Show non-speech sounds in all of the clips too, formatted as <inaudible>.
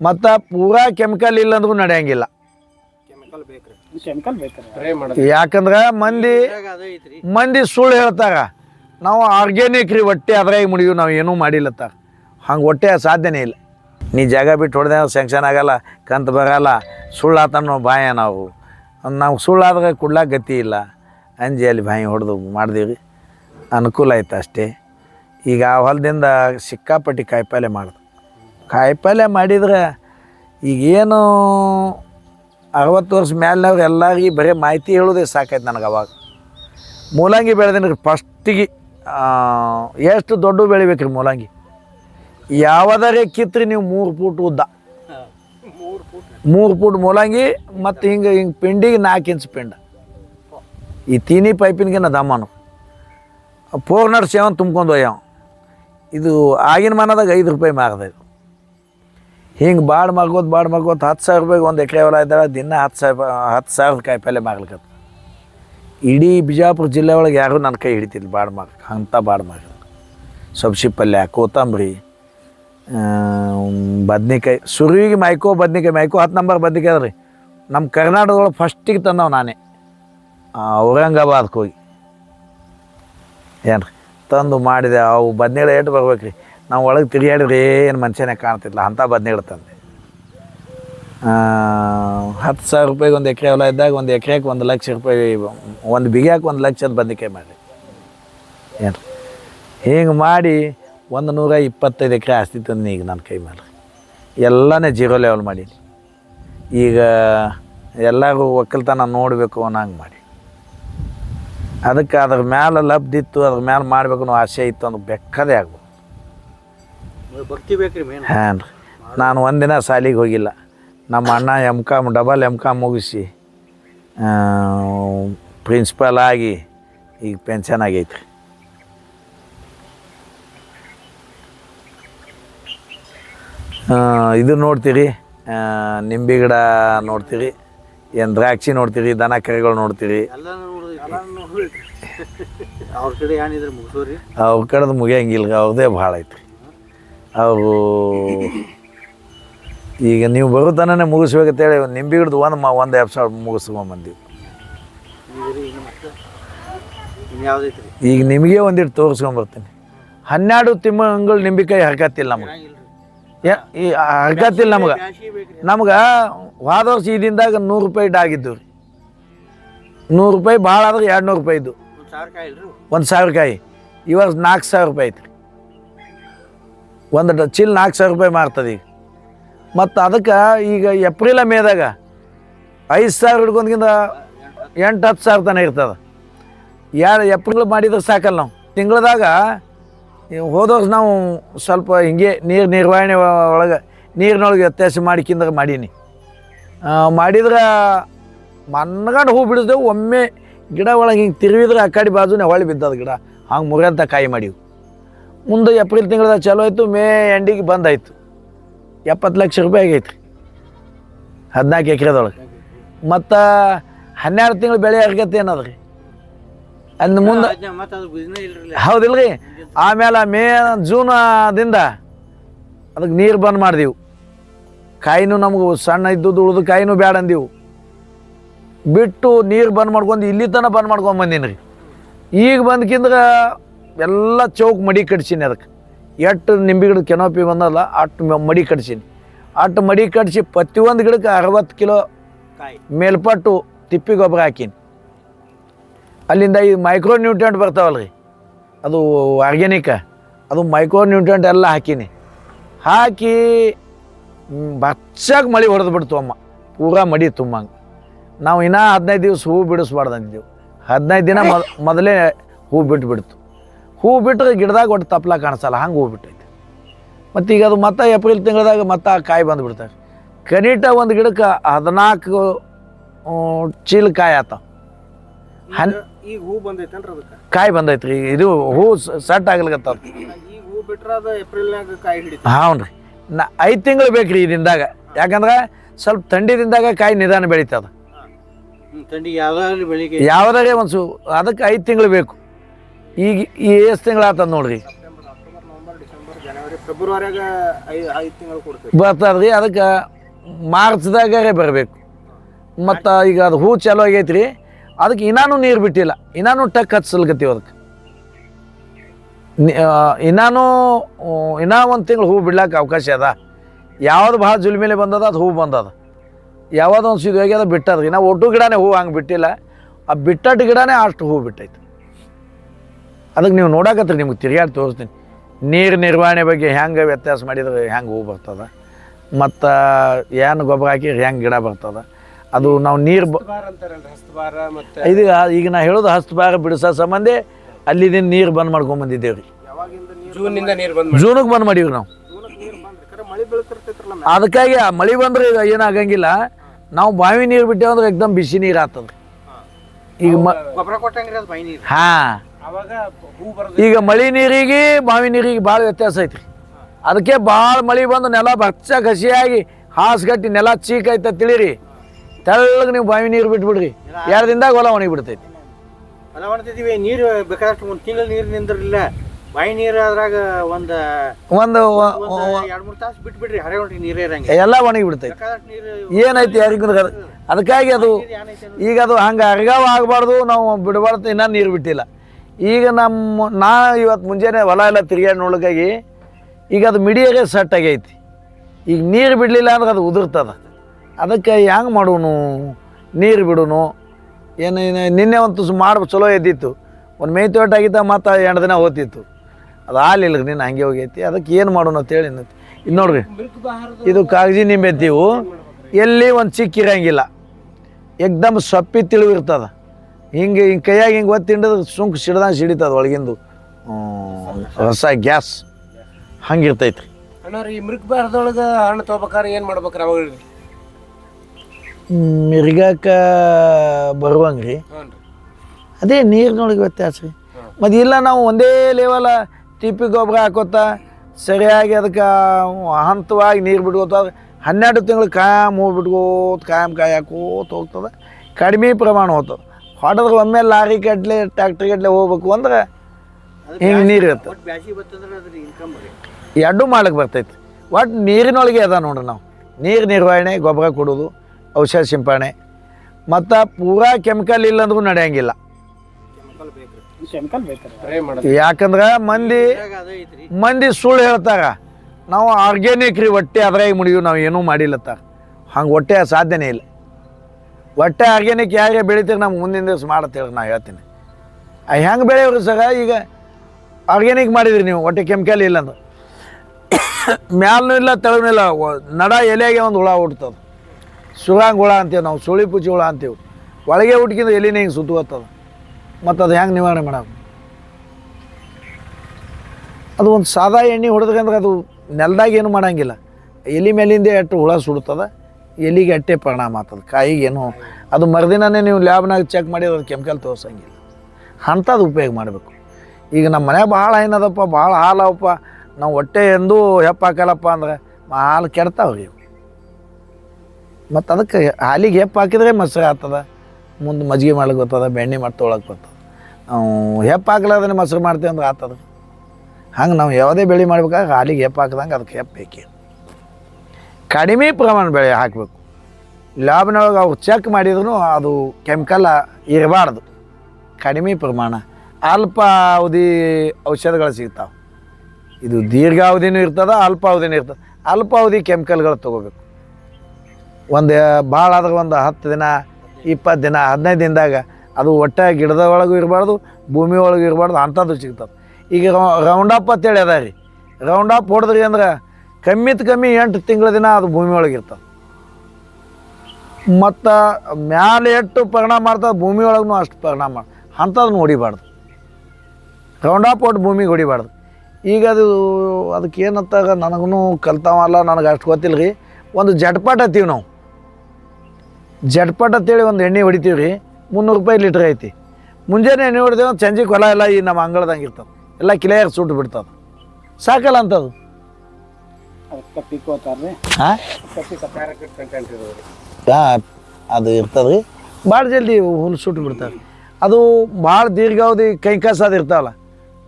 ಮತ್ತು ಪೂರಾ ಕೆಮಿಕಲ್ ಇಲ್ಲಂದ್ರೂ ನಡೆಯಂಗಿಲ್ಲ. ಕೆಮಿಕಲ್ ಬೇಕ್ರಿ. ಕೆಮಿಕಲ್ ಬೇಕ್ರಿ. ಸ್ಪ್ರೇ ಮಾಡೋದು. ಯಾಕಂದ್ರೆ ಮಂದಿ ಮಂದಿ ಸುಳ್ಳು ಹೇಳ್ತಾರ. ನಾವು ಆರ್ಗ್ಯಾನಿಕ್ ರೀ ಹೊಟ್ಟೆ ಅದ್ರಾಗ ಮುಡಿಯು ನಾವು ಏನೂ ಮಾಡಿಲ್ಲತ್ತಾರ ಹಂಗೆ ಹೊಟ್ಟೆ ಸಾಧ್ಯನೇ ಇಲ್ಲ. ನೀ ಜಾಗ ಬಿಟ್ಟು ಹೊಡೆದ ಸ್ಯಾಂಕ್ಷನ್ ಆಗಲ್ಲ ಕಂತು ಬರಲ್ಲ ಸುಳ್ಳಾತನೋ ಬಾಯ ನಾವು. ನಾವು ಸುಳ್ಳಾದ್ರೆ ಕೊಡ್ಲಾಕ ಗತಿ ಇಲ್ಲ. ಅಂಜಿ ಅಲ್ಲಿ ಬಾಯಿ ಹೊಡೆದು ಮಾಡಿದೀವಿ ಅನುಕೂಲ ಆಯ್ತು ಅಷ್ಟೇ. ಈಗ ಆ ಹೊಲದಿಂದ ಸಿಕ್ಕಾಪಟ್ಟಿ ಕಾಯಿಪಲ್ಲೆ ಮಾಡ್ದು. ಕಾಯಿಪಲ್ಯ ಮಾಡಿದ್ರೆ ಈಗೇನು ಅರವತ್ತು ವರ್ಷ ಮೇಲಿನವ್ರು ಎಲ್ಲರಿಗೂ ಬರೀ ಮಾಹಿತಿ ಹೇಳೋದೇ ಸಾಕೈತೆ ನನಗೆ ಅವಾಗ. ಮೂಲಂಗಿ ಬೆಳೆದೀನಿ ರೀ ಫಸ್ಟಿಗೆ ಎಷ್ಟು ದೊಡ್ಡ ಬೆಳಿಬೇಕು ರೀ ಮೂಲಂಗಿ. ಯಾವುದಾರೇ ಕಿತ್ರಿ ನೀವು ಮೂರು ಫೂಟ್ ಉದ್ದ. ಮೂರು ಫೂಟ್ ಮೂಲಂಗಿ ಮತ್ತು ಹಿಂಗೆ ಹಿಂಗೆ ಪಿಂಡಿಗೆ ನಾಲ್ಕು ಇಂಚ್ ಪಿಂಡ. ಈ ತೀನಿ ಪೈಪಿನಗಿನ ದಮ್ಮನು ಫೋರ್ ನಟ್ಸ್ ಸೆವೆನ್ ತುಂಬ್ಕೊಂಡು ಹೋಯ್ಯಾವ ಇದು ಆಗಿನ ಮನದಾಗ ಐದು ರೂಪಾಯಿ ಮಾರ್ದ ಇದು. ಹಿಂಗೆ ಬಾಡ್ ಮಾಗೋದು ಬಾಡ್ ಮಾಗೋದು ಹತ್ತು ಸಾವಿರ ರೂಪಾಯಿಗೆ ಒಂದು ಎಕರೆ ಹೊಲ ಇದ್ದಾಳೆ ದಿನ ಹತ್ತು ಸಾವಿರ ಹತ್ತು ಸಾವಿರ ಕಾಯಿ ಪಲ್ಯ ಮಾರ್ಲಿಕ್ಕೆ ಇಡೀ ಬಿಜಾಪುರ ಜಿಲ್ಲೆ ಒಳಗೆ ಯಾರೂ ನನ್ನ ಕೈ ಹಿಡಿತಿಲ್ಲ ಬಾಡ್ ಮಾರ್ಕ್ ಅಂಥ ಬಾಡ್ ಮಾರ್ಕ್ ಸಬ್ಸಿ ಪಲ್ಯ ಕೋತಂಬರಿ ಬದ್ನಿಕಾಯಿ, ಸುರುವಿಗೆ ಮೈಕೋ ಬದ್ನಿಕಾಯಿ, ಮೈಕೋ ಹತ್ತು ನಂಬರ್ ಬದ್ನಿಕಾಯಿ ರೀ. ನಮ್ಮ ಕರ್ನಾಟಕದೊಳಗೆ ಫಸ್ಟಿಗೆ ತಂದವ ನಾನೇ. ಔರಂಗಾಬಾದ್ಗೆ ಹೋಗಿ. ಏನು ರೀ ತಂದು ಮಾಡಿದೆ, ಅವು ಬದ್ನಿಗಳು ಏಟು ಬರ್ಬೇಕು ರೀ ನಾವು ಒಳಗೆ ತಿರುಗಾಡಿದ್ರೆ ಏನು ಮನುಷ್ಯನೇ ಕಾಣ್ತಿಲ್ಲ. ಅಂಥ ಬದ್ನಿಗಳು ತಂದೆ ಆ, ಹತ್ತು ಸಾವಿರ ರೂಪಾಯಿಗೆ ಒಂದು ಎಕರೆ ಹೊಲ ಇದ್ದಾಗ ಒಂದು ಎಕರೆಗೆ ಒಂದು ಲಕ್ಷ ರೂಪಾಯಿ ಒಂದು ಬಿಗ್ಯಾಕೆ ಒಂದು ಲಕ್ಷದ ಬದ್ನಿಕಾಯಿ ಮಾಡಿ. ಏನು? ಹಿಂಗೆ ಮಾಡಿ ಒಂದು ನೂರ ಇಪ್ಪತ್ತೈದು ಎಕರೆ ಆಸ್ತಿ ತಂದು ಈಗ ನನ್ನ ಕೈ ಮೇಲೆ ಎಲ್ಲನೇ ಜೀರೋ ಲೆವೆಲ್ ಮಾಡೀನಿ. ಈಗ ಎಲ್ಲರೂ ಒಕ್ಕಲ್ತನ ನೋಡಬೇಕು ಅನ್ನಂಗೆ ಮಾಡಿ. ಅದಕ್ಕೆ ಅದ್ರ ಮ್ಯಾಲೆ ಲಬ್ಧಿತ್ತು ಅದ್ರ ಮ್ಯಾಲೆ ಮಾಡಬೇಕು ಅನ್ನೋ ಆಸೆ ಇತ್ತು ಅಂದ್ರೆ ಬೆಕ್ಕದೇ ಆಗ್ಬೋದು ಭಕ್ತಿ ಬೇಕ್ರಿ ಮೇನ್ ಹಾಂ ರೀ ನಾನು ಒಂದಿನ ಸಾಲಿಗೆ ಹೋಗಿಲ್ಲ. ನಮ್ಮ ಅಣ್ಣ M Com double M Com ಮುಗಿಸಿ ಪ್ರಿನ್ಸಿಪಾಲ್ ಆಗಿ ಈಗ ಪೆನ್ಷನ್ ಆಗೈತೆ ಇದು ನೋಡ್ತೀರಿ ನಿಂಬೆ ಗಿಡ ನೋಡ್ತೀರಿ ಏನು ದ್ರಾಕ್ಷಿ ನೋಡ್ತೀರಿ ದನ ಕರೆಗಳು ನೋಡ್ತೀರಿ. ಅವ್ರ ಕಡೆ ಏನಿದ್ರೆ ಮುಗಿಸೋರಿ. ಅವ್ರ ಕಡೆದು ಮುಗಿಯಂಗಿಲ್ಲ ಅವ್ರದೇ ಭಾಳ ಐತ್ರಿ. ಅವರು ಈಗ ನೀವು ಬರುತ್ತಾನೆ ಮುಗಿಸ್ಬೇಕಂತೇಳಿ ನಿಂಬೆ ಗಿಡದು ಒಂದು ಮ ಒಂದು ಎಪಿಸೋಡ್ ಸಾವಿರ ಈಗ ಯಾವ್ದೈತ್ರಿ ಈಗ ನಿಮಗೆ ಒಂದಿಟ್ಟು ತೋರಿಸ್ಕೊಂಬರ್ತೀನಿ. ಹನ್ನೆರಡು ತಿಂಗಳು ನಿಂಬಿಕಾಯಿ ಹರ್ಕತ್ತಿಲ್ಲ ನಮಗೆ. ಈ ಹರ್ಕತ್ತಿಲ್ಲ ನಮ್ಗೆ. ನಮ್ಗೆ ಹೋದ ವರ್ಷ ಇದಿಂದಾಗ ನೂರು ರೂಪಾಯಿ ಇಟ್ಟಾಗಿದ್ದು ರೀ. ನೂರು ರೂಪಾಯಿ ಭಾಳ ಆದ್ರೆ ಎರಡು ನೂರು ರೂಪಾಯಿ ಇದ್ದು. ಒಂದು ಸಾವಿರ ಕಾಯಿ ಇವಾಗ ನಾಲ್ಕು ಸಾವಿರ ರೂಪಾಯಿ ಐತ್ರಿ. ಒಂದು ಚಿಲ್ ನಾಲ್ಕು ಸಾವಿರ ರೂಪಾಯಿ ಮಾರ್ತದೆ ಈಗ. ಮತ್ತು ಅದಕ್ಕೆ ಈಗ ಏಪ್ರಿಲ ಮೇದಾಗ ಐದು ಸಾವಿರ ಹಿಡ್ಕೊಂಡ್ಗಿಂತ ಎಂಟು ಹತ್ತು ಸಾವಿರ ತನಕ ಇರ್ತದೆ. ಎರಡು ಏಪ್ರಿಲ್ ಮಾಡಿದ್ರೆ ಸಾಕಲ್ಲ ನಾವು. ತಿಂಗಳದಾಗ ಹೋದ ವರ್ಷ ನಾವು ಸ್ವಲ್ಪ ಹಿಂಗೆ ನೀರು ನಿರ್ವಹಣೆ ಒಳಗೆ ನೀರಿನೊಳಗೆ ವ್ಯತ್ಯಾಸ ಮಾಡಿಕಿಂದ ಮಾಡೀನಿ. ಮಾಡಿದ್ರೆ ಮನ್ಗಂಡು ಹೂ ಬಿಡಿಸ್ದೆವು, ಒಮ್ಮೆ ಗಿಡ ಒಳಗೆ ಹಿಂಗೆ ತಿರುವಿದ್ರೆ ಆ ಕಡೆ ಬಾಜುನೇ ಹೊಳೆ ಬಿದ್ದದ ಗಿಡ. ಹಂಗೆ ಮುರಿಯಂತ ಕಾಯಿ ಮಾಡಿವು. ಮುಂದೆ ಏಪ್ರಿಲ್ ತಿಂಗಳದಾಗ ಚಾಲೂ ಆಯಿತು ಮೇ ಎಂಡಿಗೆ ಬಂದಾಯ್ತು. ಎಪ್ಪತ್ತು ಲಕ್ಷ ರೂಪಾಯಿ ಆಗೈತಿ ಹದಿನಾಲ್ಕು ಎಕರೆದೊಳಗೆ. ಮತ್ತು ಹನ್ನೆರಡು ತಿಂಗಳು ಬೆಳೆ ಆಗತ್ತೆ ಏನದ ರೀ ಅಂದ ಮುಂದೆ ಹೌದಿಲ್ಲ ರೀ ಆಮೇಲೆ ಮೇ ಜೂನದಿಂದ ಅದಕ್ಕೆ ನೀರು ಬಂದ್ ಮಾಡಿದೆವು. ಕಾಯಿನೂ ನಮಗೆ ಸಣ್ಣ ಇದ್ದದ್ದು ಉಳಿದು ಕಾಯಿನೂ ಬೇಡ ಅಂದೀವು. ಬಿಟ್ಟು ನೀರು ಬಂದ್ ಮಾಡ್ಕೊಂಡು ಇಲ್ಲಿ ತನಕ ಬಂದ್ ಮಾಡ್ಕೊಂಡು ಬಂದೀನಿ ರೀ ಈಗ ಬಂದ್ಕಿಂದ್ರ ಎಲ್ಲ ಚೌಕ್ ಮಡಿ ಕಟ್ಸೀನಿ ಅದಕ್ಕೆ. ಎಷ್ಟು ನಿಂಬೆ ಗಿಡದ ಕೆನೋಪಿ ಬಂದಲ್ಲ ಅಷ್ಟು ಮಡಿ ಕಟ್ಸೀನಿ. ಅಷ್ಟು ಮಡಿ ಕಟ್ಸಿ ಪ್ರತಿಯೊಂದು ಗಿಡಕ್ಕೆ ಅರವತ್ತು ಕಿಲೋ ಕಾಯಿ. ಮೇಲ್ಪಟ್ಟು ತಿಪ್ಪಿ ಗೊಬ್ಬರ ಹಾಕೀನಿ. ಅಲ್ಲಿಂದ ಈ ಮೈಕ್ರೋ ನ್ಯೂಟ್ರೆಂಟ್ ಬರ್ತಾವಲ್ಲ ರೀ ಅದು ಆರ್ಗ್ಯಾನಿಕ ಅದು ಮೈಕ್ರೋ ನ್ಯೂಟ್ರೆಂಟ್ ಎಲ್ಲ ಹಾಕೀನಿ. ಹಾಕಿ ಬಚ್ಚಾಗಿ ಮಳೆ ಹೊಡೆದು ಬಿಡ್ತು ಅಮ್ಮ. ಪೂರ ಮಡಿ ತುಂಬಂಗೆ. ನಾವು ಇನ್ನೂ ಹದಿನೈದು ದಿವಸ ಹೂ ಬಿಡಿಸ್ಬಾರ್ದು ಅಂದಿದ್ದೆವು ಹದಿನೈದು ದಿನ <laughs> ಮೊದ ಮೊದಲೇ ಹೂ ಬಿಟ್ಟು ಬಿಡ್ತು ಹೂ ಬಿಟ್ಟರೆ ಗಿಡದಾಗ ಒಟ್ಟು ತಪ್ಪಲ ಕಾಣಿಸಲ್ಲ ಹಂಗೆ ಹೂ ಬಿಟ್ಟೈತೆ. ಮತ್ತು ಈಗ ಅದು ಮತ್ತೆ ಏಪ್ರಿಲ್ ತಿಂಗಳದಾಗ ಮತ್ತೆ ಕಾಯಿ ಬಂದುಬಿಡ್ತಾರೆ ಕನಿಟ ಒಂದು ಗಿಡಕ್ಕೆ ಹದಿನಾಲ್ಕು ಚೀಲ ಕಾಯಿ ಆತಾವ ಹನ್ ಈಗ ಹೂ ರೀ ಅದಕ್ಕೆ? ಕಾಯಿ ಬಂದೈತ್ರಿ. ಇದು ಹೂ ಸೆಟ್ ಆಗ್ಲಿಕ್ಕೆ ಈಗ ಹೂ ಬಿಟ್ರೆ ಅದು ಏಪ್ರಿಲ್ನಾಗ ಕಾಯಿ ಹಿಡಿತು ಹಾಂ ರೀ ನಾ ಐದು ತಿಂಗಳು ಬೇಕು ರೀ ದಿನದಾಗ. ಯಾಕಂದ್ರೆ ಸ್ವಲ್ಪ ಥಂಡಿದಿಂದಾಗ ಕಾಯಿ ನಿಧಾನ ಬೆಳೀತದ. ಥಂಡಿಗೆ ಯಾವ್ದಾದ್ರು ಬೆಳಿಗ್ಗೆ. ಒಂದು ಅದಕ್ಕೆ ಐದು ತಿಂಗಳು ಬೇಕು. ಈಗ ಈ ಎಷ್ಟು ತಿಂಗಳು ಆತದ ನೋಡ್ರಿ? ಬರ್ತದ್ರಿ, ಅದಕ್ಕೆ ಮಾರ್ಚ್ದಾಗರೇ ಬರಬೇಕು. ಮತ್ತು ಈಗ ಅದು ಹೂ ಚಲೋ ಆಗೈತೆ ರೀ ಅದಕ್ಕೆ ಇನ್ನಾನು ನೀರು ಬಿಟ್ಟಿಲ್ಲ ಇನ್ನಾನು ಟಕ್ ಹಚ್ಚಲ್ಗತ್ತೀವಿ ಅದಕ್ಕೆ. ಇನ್ನೂ ಇನ್ನೂ ಒಂದು ತಿಂಗಳು ಹೂ ಬಿಡ್ಲಾಕ ಅವಕಾಶ ಅದ. ಯಾವ್ದು ಭಾಳ ಜುಲ್ಮೇಲೆ ಬಂದದ, ಅದು ಹೂ ಬಂದದ. ಯಾವ್ದು ಒಂದು ಸಿದು ಅದು ಬಿಟ್ಟದ್ರಿ. ನಾವು ಒಟ್ಟು ಗಿಡನೇ ಹೂ ಹಂಗೆ ಬಿಟ್ಟಿಲ್ಲ. ಆ ಬಿಟ್ಟಟ್ಟು ಗಿಡನೇ ಅಷ್ಟು ಹೂ ಬಿಟ್ಟೈತೆ. ಅದಕ್ಕೆ ನೀವು ನೋಡಾಕತ್ರಿ ನಿಮ್ಗೆ ತಿರ್ಗಾಡಿ ತೋರಿಸ್ತೀನಿ. ನೀರು ನಿರ್ವಹಣೆ ಬಗ್ಗೆ ಹೆಂಗೆ ವ್ಯತ್ಯಾಸ ಮಾಡಿದ್ರೆ ಹೆಂಗೆ ಹೂ ಬರ್ತದೆ? ಮತ್ತು ಏನು ಗೊಬ್ಬರ ಹಾಕಿ ಹೆಂಗೆ ಗಿಡ ಬರ್ತದೆ? ಅದು ನಾವು ನೀರು ಇದು ಈಗ ನಾ ಹೇಳೋದು ಹಸ್ತಬಾರ ಬಿಡಿಸೋ ಸಂಬಂಧಿ ಅಲ್ಲಿದಿಂದ ನೀರು ಬಂದ್ ಮಾಡ್ಕೊಂಡ್ ಬಂದಿದ್ದೇವೆ ರೀ ಯಾವಾಗಿಂದ ನೀರು ಜೂನ್ನಿಂದ ನೀರು ಬಂದ್ ಮಾಡಿ ಜೂನಿಗೆ ಬಂದ್ ಮಾಡೀವಿ ನಾವು. ಅದಕ್ಕಾಗಿ ಆ ಮಳೆ ಬಂದ್ರೆ ಈಗ ಏನಾಗಂಗಿಲ್ಲ ನಾವು ಬಾವಿ ನೀರು ಬಿಟ್ಟೇವಂದ್ರೆ ಎಕ್ದಮ್ ಬಿಸಿ ನೀರು ಆಗ್ತದೆ ಈಗ ಹಾಂ. ಈಗ ಮಳೆ ನೀರಿಗೆ ಬಾವಿ ನೀರಿಗೆ ಭಾಳ ವ್ಯತ್ಯಾಸ ಐತ್ರಿ. ಅದಕ್ಕೆ ಭಾಳ ಮಳೆ ಬಂದು ನೆಲ ಬಚ್ಚ ಹಸಿಯಾಗಿ ಹಾಸ್ಗಟ್ಟಿ ನೆಲ ಚೀಕ್ ಐತೆ ತಿಳಿರಿ. ತೆಳ್ಳಗೆ ನೀವು ಬಾವಿ ನೀರು ಬಿಟ್ಬಿಡ್ರಿ. ಎರಡು ದಿನದಾಗ ಹೊಲ ಒಣಗಿ ಬಿಡ್ತೈತಿ ಹೊಲ ನೀರು ಬೇಕಾದಷ್ಟು ಒಂದು ತಿಂಗಳು ನೀರು ನಿಂದ್ರಿಲ್ಲ ಬಾಯಿ ನೀರು ಅದ್ರಾಗ ಒಂದು ಒಂದು ಎರಡು ಮೂರು ತಾಸು ಬಿಟ್ಬಿಡ್ರಿ ಹರೆ ಹೊಂಟ್ರಿ ನೀರೇ ಇರಂಗೆ ಎಲ್ಲ ಒಣಗಿ ಬಿಡ್ತೈತಿ ಏನೈತಿ ಯಾರಿಗೂ. ಅದಕ್ಕಾಗಿ ಅದು ಈಗ ಅದು ಹಂಗೆ ಅರ್ಗಾವ ಆಗಬಾರ್ದು ನಾವು ಬಿಡಬಾರ್ದು ಇನ್ನೂ ನೀರು ಬಿಟ್ಟಿಲ್ಲ. ಈಗ ನಮ್ಮ, ನಾ ಇವತ್ತು ಮುಂಜಾನೆ ಹೊಲ ಎಲ್ಲ ತಿರುಗಾಡಿ ನೋಡ್ಲಿಕ್ಕಾಗಿ, ಈಗ ಅದು ಮಿಡಿಯಾಗೆ ಸೆಟ್ ಆಗೈತಿ. ಈಗ ನೀರು ಬಿಡಲಿಲ್ಲ ಅಂದ್ರೆ ಅದು ಉದುರ್ತದ. ಅದಕ್ಕೆ ಹೆಂಗೆ ಮಾಡೋನು ನೀರು ಬಿಡೋನು? ಏನು ನಿನ್ನೆ ಒಂದು ತುಸು ಮಾಡಿ ಚಲೋ ಎದ್ದಿತ್ತು. ಒಂದು ಮೇಯ್ ತೋಟ ಆಗಿದ್ದ ಮತ್ತು ಎಂಟು ದಿನ ಹೋತಿತ್ತು. ಅದು ಹಾಲಿಲ್ಲ ನಿನ್ನ ಹಂಗೆ ಹೋಗೈತಿ. ಅದಕ್ಕೆ ಏನು ಮಾಡೋಣ ಅಂತೇಳಿ ಇದು ನೋಡ್ರಿ. ಇದು ಕಾಗಜಿ ನಿಂಬೆ ಎತ್ತೀವು ಎಲ್ಲಿ ಒಂದು ಚಿಕ್ಕಿರಂಗಿಲ್ಲ ಎಕ್ದಮ್ ಸೊಪ್ಪಿ ತಿಳಿವಿರ್ತದೆ ಹಿಂಗೆ ಹಿಂಗೆ ಕೈಯಾಗ ಹಿಂಗೆ ಒತ್ತಿ ಹಿಂಡಿದ್ರೆ ಸುಂಕ್ ಸಿಡ್ದಂಗೆ ಸಿಡಿತದ ಒಳಗಿಂದು. ಹೊಸ ರಸ ಗ್ಯಾಸ್. ಹಂಗಿರ್ತೈತ್ರಿ. ಅಣ್ಣ ಈ ಮೃಗ ಬಹಾರದೊಳಗ ಹಣ್ಣು ತಗೋಬೇಕಾರೆ ಏನು ಮಾಡ್ಬೇಕ್ರಿ ಅವಾಗ ಮಿರ್ಗಾಕ ಬರುವಂಗೆ ರೀ ರೀ. ಅದೇ ನೀರಿನೊಳಗೆ ವ್ಯತ್ಯಾಸ ರೀ. ಮತ್ತು ಇಲ್ಲ ನಾವು ಒಂದೇ ಲೆವೆಲ ತಿಪ್ಪಿ ಗೊಬ್ಬರ ಹಾಕೋತ ಸರಿಯಾಗಿ ಅದಕ್ಕೆ ಹಂತವಾಗಿ ನೀರು ಬಿಟ್ಕೋತ ಹನ್ನೆರಡು ತಿಂಗಳು ಕಾಯಂ ಹೂ ಬಿಟ್ಕೋತ ಕಾಯಂ ಕಾಯಿ ಹಾಕೋತ ಹೋಗ್ತದೆ. ಕಡಿಮೆ ಪ್ರಮಾಣ ಹೋಗ್ತದೆ. ಹೊಡೆದ್ರೆ ಒಮ್ಮೆ ಲಾರಿ ಕಟ್ಲೆ ಟ್ಯಾಕ್ಟ್ರಿ ಕಟ್ಲೆ ಹೋಗ್ಬೇಕು ಅಂದ್ರೆ ಹಿಂಗೆ ನೀರು ಇರುತ್ತೆ. ಎರಡು ಮಾಡ್ಲಿಕ್ಕೆ ಬರ್ತೈತಿ. ಒಟ್ಟು ನೀರಿನೊಳಗೆ ಅದ ನೋಡ್ರಿ ನಾವು. ನೀರು ನಿರ್ವಹಣೆ ಗೊಬ್ಬರ ಕೊಡೋದು ಔಷಧ ಸಿಂಪಡಣೆ. ಮತ್ತು ಪೂರಾ ಕೆಮಿಕಲ್ ಇಲ್ಲಂದ್ರೂ ನಡೆಯಂಗಿಲ್ಲ. ಕೆಮಿಕಲ್ ಬೇಕ್ರಿ. ಕೆಮಿಕಲ್ ಬೇಕ್ರಿ ಸ್ಪ್ರೇ ಮಾಡೋದು. ಯಾಕಂದ್ರೆ ಮಂದಿ ಮಂದಿ ಸುಳ್ಳು ಹೇಳ್ತಾರ. ನಾವು ಆರ್ಗ್ಯಾನಿಕ್ ರೀ ಹೊಟ್ಟೆ ಅದ್ರಾಗ ಮುಡಿಯು ನಾವು ಏನೂ ಮಾಡಿಲ್ಲತ್ತಾರ. ಹಂಗೆ ಹೊಟ್ಟೆ ಸಾಧ್ಯನೇ ಇಲ್ಲ. ಹೊಟ್ಟೆ ಆರ್ಗ್ಯಾನಿಕ್ ಯಾರೇ ಬೆಳಿತೀರಿ ನಮ್ಗೆ ಮುಂದಿನ ದಿವಸ ಮಾಡತ್ತೇಳಿ ನಾ ಹೇಳ್ತೀನಿ. ಹೆಂಗೆ ಬೆಳೆಯವ್ರಿ ಸಗ? ಈಗ ಆರ್ಗ್ಯಾನಿಕ್ ಮಾಡಿದ್ರಿ ನೀವು, ಒಟ್ಟೆ ಕೆಮಿಕಲ್ ಇಲ್ಲ ಅಂದ್ರೆ. ಮ್ಯಾಲೂ ಇಲ್ಲ, ತೆಳನೂ ಇಲ್ಲ ನಡ ಎಲೆಗೆ ಒಂದು ಹುಳ ಹುಡ್ತದ ಸುಳಂಗ್ ಹುಳ ಅಂತೀವಿ ನಾವು, ಸುಳಿ ಪುಚಿ ಹುಳ ಅಂತೀವಿ. ಒಳಗೆ ಹುಟ್ಕಿಂದ ಎಲಿನೇ ಹಿಂಗೆ ಸುತ್ತುವತ್ತದ. ಮತ್ತು ಅದು ಹೆಂಗೆ ನಿವಾರಣೆ ಮಾಡೋದು ಅದು ಒಂದು ಸಾದಾ ಎಣ್ಣೆ ಹೊಡೆದ್ರೆ ಅಂದ್ರೆ ಅದು ನೆಲದಾಗ ಏನು ಮಾಡಂಗಿಲ್ಲ. ಎಲಿ ಮೇಲಿಂದ ಎಷ್ಟು ಹುಳ ಸುಡ್ತದ. ಎಲಿಗೆ ಅಟ್ಟೆ ಪರಿಣಾಮ ಆಗ್ತದೆ, ಕಾಯಿಗೆ ಏನು. ಅದು ಮರುದಿನನೇ ನೀವು ಲ್ಯಾಬ್ನಾಗ ಚೆಕ್ ಮಾಡಿ ಅದು ಕೆಮಿಕಲ್ ತೋರಿಸಂಗಿಲ್ಲ. ಅಂಥದ್ದು ಉಪಯೋಗ ಮಾಡಬೇಕು. ಈಗ ನಮ್ಮ ಮನೆ ಭಾಳ ಏನದಪ್ಪ, ಭಾಳ ಹಾಲವಪ್ಪ ನಾವು ಹೊಟ್ಟೆ ಎಂದೂ ಹೆಪ್ಪ ಹಾಕಲ್ಲಪ್ಪ ಅಂದ್ರೆ ಹಾಲು ಕೆಡ್ತಾವ್ರಿ ಮತ್ತು ಅದಕ್ಕೆ ಹಾಲಿಗೆ ಹೆಪ್ಪು ಹಾಕಿದ್ರೆ ಮೊಸರು ಆಗ್ತದೆ, ಮುಂದೆ ಮಜ್ಜಿಗೆ ಮಾಡ್ಲಿಕ್ಕೆ ಬರ್ತದೆ, ಬೆಣ್ಣೆ ಮಾಡಿ ತೊಳಕ್ಕೆ ಬರ್ತದೆ. ನಾವು ಹೆಪ್ಪು ಹಾಕ್ಲಾರ್ದೇ ಮೊಸರು ಮಾಡ್ತೀವಿ ಅಂದ್ರೆ ಆಗ್ತದೆ. ಹಂಗೆ ನಾವು ಯಾವುದೇ ಬೆಳೆ ಮಾಡ್ಬೇಕಾದ್ರೆ ಹಾಲಿಗೆ ಹೆಪ್ಪು ಹಾಕ್ದಂಗೆ ಅದಕ್ಕೆ ಹೆಪ್ಪು ಬೇಕೇ. ಕಡಿಮೆ ಪ್ರಮಾಣ ಬೆಳೆ ಹಾಕಬೇಕು. ಲ್ಯಾಬ್ನೊಳಗೆ ಅವ್ರು ಚೆಕ್ ಮಾಡಿದ್ರು ಅದು ಕೆಮಿಕಲ್ ಇರಬಾರ್ದು. ಕಡಿಮೆ ಪ್ರಮಾಣ ಅಲ್ಪ ಅವಧಿ ಔಷಧಗಳು ಸಿಗ್ತಾವೆ. ಇದು ದೀರ್ಘಾವಧಿನೂ ಇರ್ತದೆ, ಅಲ್ಪಾವಧಿನೂ ಇರ್ತದೆ. ಅಲ್ಪಾವಧಿ ಕೆಮಿಕಲ್ಗಳು ತೊಗೋಬೇಕು. ಒಂದು, ಭಾಳ ಆದ್ರೆ ಒಂದು ಹತ್ತು ದಿನ, ಇಪ್ಪತ್ತು ದಿನ, ಹದಿನೈದು ದಿನದಾಗ ಅದು ಒಟ್ಟೆ ಗಿಡದ ಒಳಗೂ ಇರಬಾರ್ದು ಭೂಮಿ ಒಳಗೂ ಇರಬಾರ್ದು, ಅಂಥದ್ದು ಸಿಗ್ತದೆ. ಈಗ ರೌಂಡಪ್ ಅಂತೇಳಿ ಅದ ರೀ. ರೌಂಡಪ್ ಹೊಡೆದ್ರಿ ಅಂದ್ರೆ ಕಮ್ಮಿತ್ ಕಮ್ಮಿ ಎಂಟು ತಿಂಗಳ ದಿನ ಅದು ಭೂಮಿ ಒಳಗೆ ಇರ್ತದೆ. ಮತ್ತು ಮ್ಯಾಲೆ ಎಷ್ಟು ಪರಿಣಾಮ ಮಾಡ್ತದೆ ಭೂಮಿ ಒಳಗೂ ಅಷ್ಟು ಪರಿಣಾಮ ಮಾಡ್ತದೆ. ಅಂಥದನ್ನ ಹೊಡಿಬಾರ್ದು. ರೌಂಡ್ ಆಫ್ ಒಟ್ಟು ಭೂಮಿಗೆ ಹೊಡಿಬಾರ್ದು. ಈಗ ಅದು ಅದಕ್ಕೆ ಏನಂತಾಗ ನನಗೂ ಕಲ್ತಾವಲ್ಲ ನನಗೆ ಅಷ್ಟು ಗೊತ್ತಿಲ್ಲ ರೀ ಒಂದು ಜಟ್ಪಟ್ ಹತ್ತೀವಿ ನಾವು. ಜಟ್ಪಟ್ ಅಂತೇಳಿ ಒಂದು ಎಣ್ಣೆ ಹೊಡಿತೀವಿ ರೀ. ಮುನ್ನೂರು ರೂಪಾಯಿ ಲೀಟ್ರ್ ಐತಿ. ಮುಂಜಾನೆ ಎಣ್ಣೆ ಹೊಡಿತೀವಿ ಚಂಜಿ ಕೊಲ ಎಲ್ಲ ಈ ನಮ್ಮ ಅಂಗಳದಂಗೆ ಇರ್ತದೆ. ಎಲ್ಲ ಕ್ಲಿಯರ್ ಸುಟ್ಟು ಬಿಡ್ತದೆ. ಸಾಕಲ್ಲ ಪಿಕ್ಕೋತಾರ್ರಿ ಹಾಂ? ಅದು ಇರ್ತದೆ ರೀ ಭಾಳ ಜಲ್ದಿ ಹುಲ್ಲು ಸುಟ್ಟು ಬಿಡ್ತಾರೆ. ಅದು ಭಾಳ ದೀರ್ಘಾವಧಿ ಕೈ ಕಸ ಅದು ಇರ್ತಾವಲ್ಲ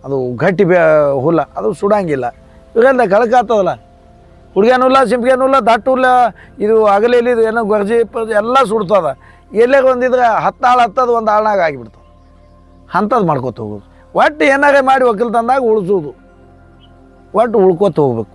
ಅದು ಗಟ್ಟಿ ಬೇ ಹುಲ್ಲ ಅದು ಸುಡಂಗಿಲ್ಲ. ಇವೆಲ್ಲ ಕಳಕಾಗ್ತದಲ್ಲ ಹುಡುಗನೂಲ್ಲ ಇಲ್ಲ ಸಿಂಪಿಗೆನೂ ಇಲ್ಲ ದಟ್ಟು ಹುಲ್ಲ ಇದು ಅಗಲೇಲಿ ಇದು ಏನೋ ಗೊರ್ಜಿ ಎಲ್ಲ ಸುಡ್ತದ. ಎಲ್ಲೇ ಒಂದಿದ್ರೆ ಹತ್ತು ಆಳು ಹತ್ತದು ಒಂದು ಆಳ್ನಾಗ ಆಗಿಬಿಡ್ತದೆ. ಅಂಥದ್ದು ಮಾಡ್ಕೊತ ಹೋಗೋದು. ಒಟ್ಟು ಏನಾರೇ ಮಾಡಿ ಒಕ್ಕಲ್ತನದಾಗ ಉಳಿಸೋದು. ಒಟ್ಟು ಉಳ್ಕೋತ ಹೋಗ್ಬೇಕು.